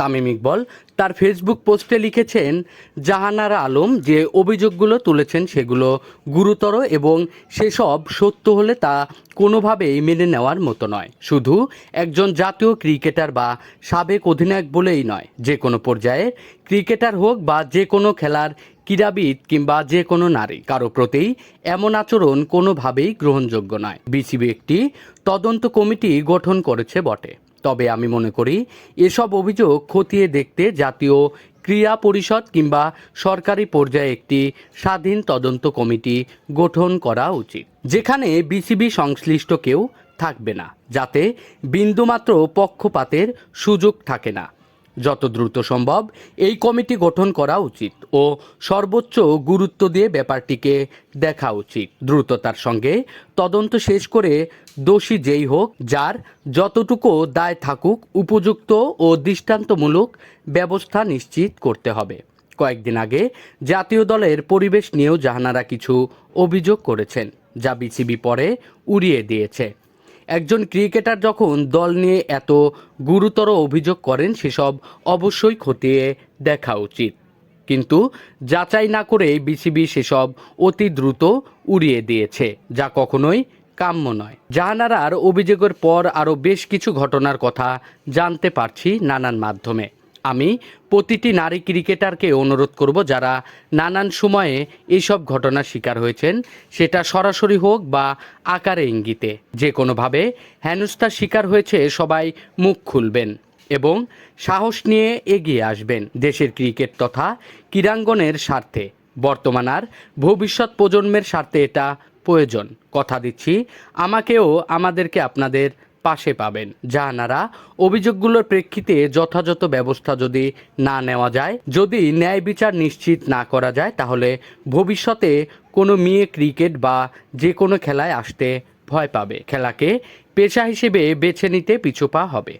তামিম ইকবল তার ফেসবুক পোস্টে লিখেছেন, জাহানারা আলম যে অভিযোগগুলো তুলেছেন সেগুলো গুরুতর এবং সেসব সত্য হলে তা কোনোভাবেই মেনে নেওয়ার মতো নয়। শুধু একজন জাতীয় ক্রিকেটার বা সাবেক অধিনায়ক বলেই নয়। যে কোনো পর্যায়ে ক্রিকেটার হোক বা যে কোনো খেলার ক্রীড়াবিদ কিংবা যে কোনো নারী, কারও প্রতি এমন আচরণ কোনোভাবেই গ্রহণযোগ্য নয়। বিসিবি একটি তদন্ত কমিটি গঠন করেছে বটে। তবে আমি মনে করি এসব অভিযোগ খতিয়ে দেখতে জাতীয় ক্রীড়া পরিষদ কিংবা সরকারি পর্যায়ে একটি স্বাধীন তদন্ত কমিটি গঠন করা উচিত। যেখানে বিসিবি সংশ্লিষ্ট কেউ থাকবে না, যাতে বিন্দুমাত্র পক্ষপাতের সুযোগ থাকে না। যত দ্রুত সম্ভব এই কমিটি গঠন করা উচিত ও সর্বোচ্চ গুরুত্ব দিয়ে ব্যাপারটিকে দেখা উচিত। দ্রুততার সঙ্গে তদন্ত শেষ করে দোষী যেই হোক, যার যতটুকু দায় থাকুক, উপযুক্ত ও দৃষ্টান্তমূলক ব্যবস্থা নিশ্চিত করতে হবে। কয়েকদিন আগে জাতীয় দলের পরিবেশ নিয়েও জাহানারা কিছু অভিযোগ করেছেন, যা বিসিবি পরে উড়িয়ে দিয়েছে। একজন ক্রিকেটার যখন দল নিয়ে এত গুরুতর অভিযোগ করেন, সেসব অবশ্যই খতিয়ে দেখা উচিত। কিন্তু যাচাই না করে বিসিবি সেসব অতি দ্রুত উড়িয়ে দিয়েছে, যা কখনোই কাম্য নয়। জাহানারার অভিযোগের পর আরও বেশ কিছু ঘটনার কথা জানতে পারছি নানান মাধ্যমে। আমি প্রতিটি নারী ক্রিকেটারকে অনুরোধ করব যারা নানান সময়ে এইসব ঘটনার শিকার হয়েছেন, সেটা সরাসরি হোক বা আকারে ইঙ্গিতে। যে কোনোভাবে হেনস্থার শিকার হয়েছে সবাই মুখ খুলবেন এবং সাহস নিয়ে এগিয়ে আসবেন দেশের ক্রিকেট তথা ক্রীড়াঙ্গনের স্বার্থে। বর্তমান আর ভবিষ্যৎ প্রজন্মের স্বার্থে এটা প্রয়োজন। কথা দিচ্ছি, আমাকেও আমাদেরকে আপনাদের পাশে পাবেন। জাহানারা, অভিযোগগুলোর প্রেক্ষিতে যথাযথ ব্যবস্থা যদি না নেওয়া যায়, যদি ন্যায় বিচার নিশ্চিত না করা যায়, তাহলে ভবিষ্যতে কোনো মেয়ে ক্রিকেট বা যে কোনো খেলায় আসতে ভয় পাবে। খেলাকে পেশা হিসেবে বেছে নিতে পিছুপা হবে।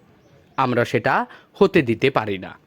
আমরা সেটা হতে দিতে পারি না।